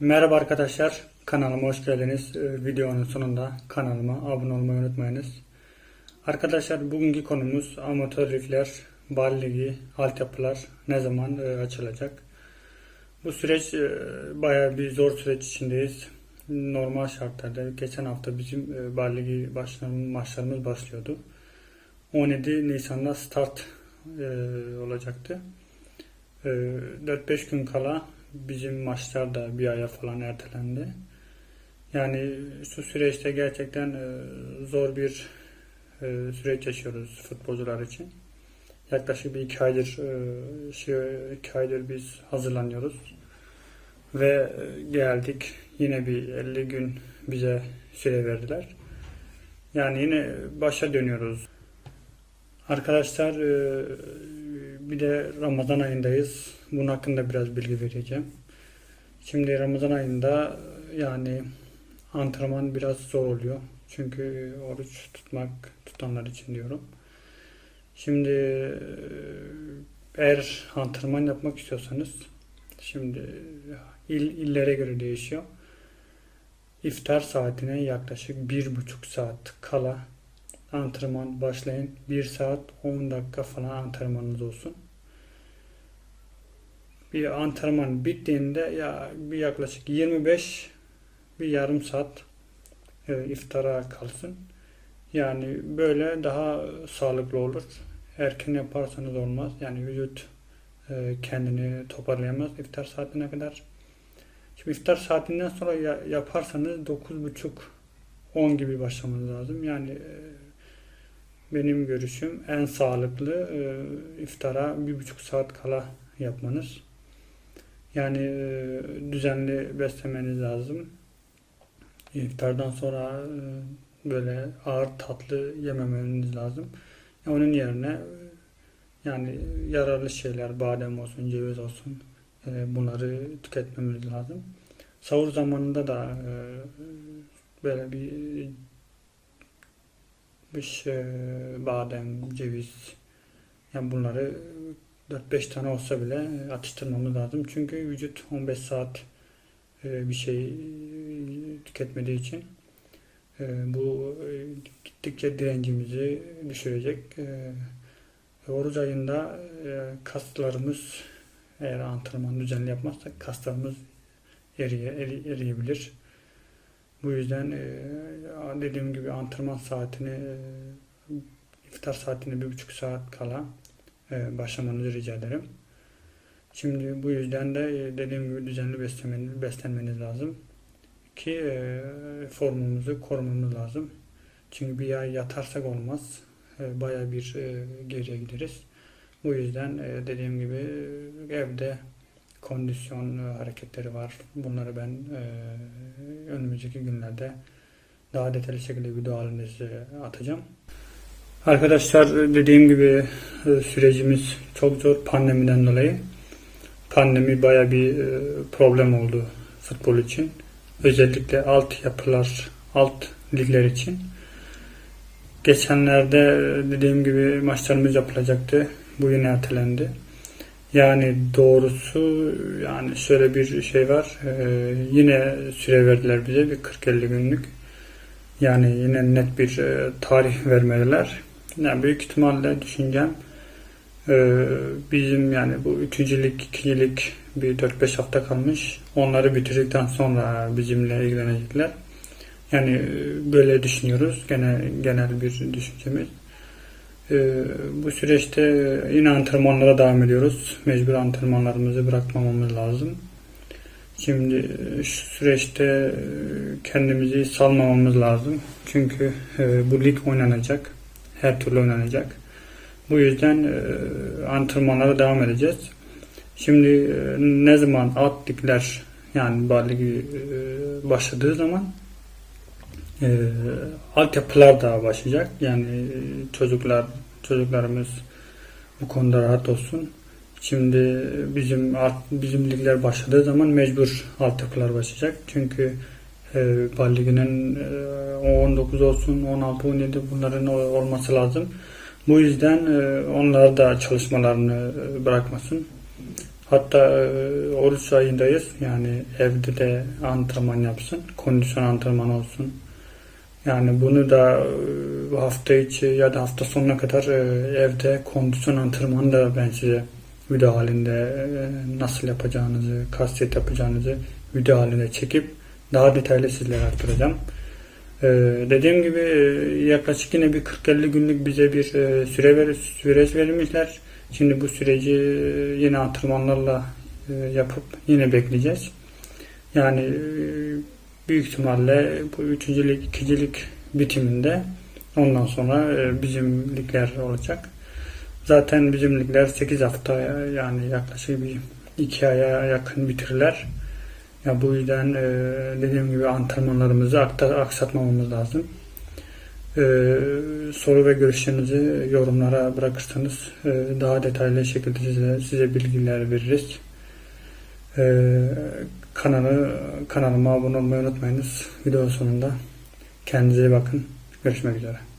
Merhaba arkadaşlar, kanalıma hoş geldiniz. Ee, videonun sonunda kanalıma abone olmayı unutmayınız. Arkadaşlar bugünkü konumuz amatör ligler, bal ligi, altyapılar ne zaman e, açılacak? Bu süreç e, bayağı bir zor süreç içindeyiz. Normal şartlarda geçen hafta bizim e, bal ligi maçlarımız başlıyordu. 17 Nisan'da start olacaktı. E, 4-5 gün kala bizim maçlar da bir aya falan ertelendi. Yani şu süreçte gerçekten e, zor bir e, süreç yaşıyoruz futbolcular için. Yaklaşık bir iki aydır e, şey, iki aydır biz hazırlanıyoruz. Ve geldik yine bir 50 gün bize süre verdiler. Yani yine başa dönüyoruz. Arkadaşlar bir de Ramazan ayındayız. Bunun hakkında biraz bilgi vereceğim. Şimdi Ramazan ayında yani antrenman biraz zor oluyor. Çünkü oruç tutmak tutanlar için diyorum. Şimdi e, eğer antrenman yapmak istiyorsanız şimdi il, illere göre değişiyor. İftar saatine yaklaşık bir buçuk saat kala antrenman başlayın. 1 saat 10 dakika falan antrenmanınız olsun. Bir antrenman bittiğinde ya bir yaklaşık 25 bir yarım saat e, iftara kalsın. Yani böyle daha sağlıklı olur. Erken yaparsanız olmaz. Yani vücut e, kendini toparlayamaz iftar saatine kadar. Şimdi iftar saatinden sonra ya- yaparsanız 9.30 10 gibi başlamanız lazım. Yani e, benim görüşüm en sağlıklı e, iftara bir buçuk saat kala yapmanız. Yani e, düzenli beslemeniz lazım. İftardan sonra e, böyle ağır tatlı yememeniz lazım. Onun yerine yani yararlı şeyler, badem olsun, ceviz olsun bunları tüketmemiz lazım. Sahur zamanında da böyle bir bir e, badem, ceviz yani bunları 4-5 tane olsa bile atıştırmamız lazım. Çünkü vücut 15 saat e, bir şey e, tüketmediği için e, bu e, gittikçe direncimizi düşürecek. E, oruç ayında e, kaslarımız eğer antrenman düzenli yapmazsak kaslarımız eriye, eri- eriyebilir. Bu yüzden e, dediğim gibi antrenman saatini e, iftar saatine bir buçuk saat kala e, başlamanızı rica ederim. Şimdi bu yüzden de dediğim gibi düzenli beslenmeniz, beslenmeniz lazım ki formumuzu korumamız lazım. Çünkü bir ay yatarsak olmaz. Baya bir geriye gideriz. Bu yüzden dediğim gibi evde kondisyon e, hareketleri var. Bunları ben e, önümüzdeki günlerde daha detaylı şekilde video halinde size atacağım. Arkadaşlar dediğim gibi e, sürecimiz çok zor pandemiden dolayı. Pandemi baya bir e, problem oldu futbol için. Özellikle alt yapılar, alt ligler için. Geçenlerde e, dediğim gibi maçlarımız yapılacaktı. Bu yine ertelendi. Yani doğrusu yani şöyle bir şey var. Ee, yine süre verdiler bize bir 40-50 günlük. Yani yine net bir e, tarih vermediler. Yani büyük ihtimalle düşüncem e, bizim yani bu üçüncülük, ikincilik bir 4-5 hafta kalmış. Onları bitirdikten sonra bizimle ilgilenecekler. Yani e, böyle düşünüyoruz. Genel, genel bir düşüncemiz. Ee, bu süreçte yine antrenmanlara devam ediyoruz. Mecbur antrenmanlarımızı bırakmamamız lazım. Şimdi e, şu süreçte e, kendimizi salmamamız lazım. Çünkü e, bu lig oynanacak. Her türlü oynanacak. Bu yüzden antrenmanlara devam edeceğiz. Şimdi ne zaman alt ligler yani Bal Ligi e, başladığı zaman e, altyapılar da başlayacak. Yani e, çocuklar çocuklarımız bu konuda rahat olsun. Şimdi bizim bizim ligler başladığı zaman mecbur altyapılar başlayacak. Çünkü e, Bal Ligi'nin e, 19 olsun, 16, 17 bunların ol- olması lazım. Bu yüzden e, onlar da çalışmalarını e, bırakmasın. Hatta e, oruç ayındayız. Yani evde de antrenman yapsın. Kondisyon antrenmanı olsun. Yani bunu da e, hafta içi ya da hafta sonuna kadar e, evde kondisyon antrenmanı da ben size video halinde e, nasıl yapacağınızı, kastet yapacağınızı video halinde çekip daha detaylı sizlere aktaracağım. Dediğim gibi yaklaşık yine bir 40-50 günlük bize bir süre ver, süreç vermişler. Şimdi bu süreci yine antrenmanlarla yapıp yine bekleyeceğiz. Yani büyük ihtimalle bu üçüncülük, ikincilik bitiminde ondan sonra e, bizim ligler olacak. Zaten bizim ligler 8 hafta yani yaklaşık bir 2 aya yakın bitirirler. Ya bu yüzden e, dediğim gibi antrenmanlarımızı aksatmamamız lazım. E, soru ve görüşlerinizi yorumlara bırakırsanız e, daha detaylı şekilde size, size bilgiler veririz. E, kanalı kanalıma abone olmayı unutmayınız. Video sonunda kendinize iyi bakın. Görüşmek üzere.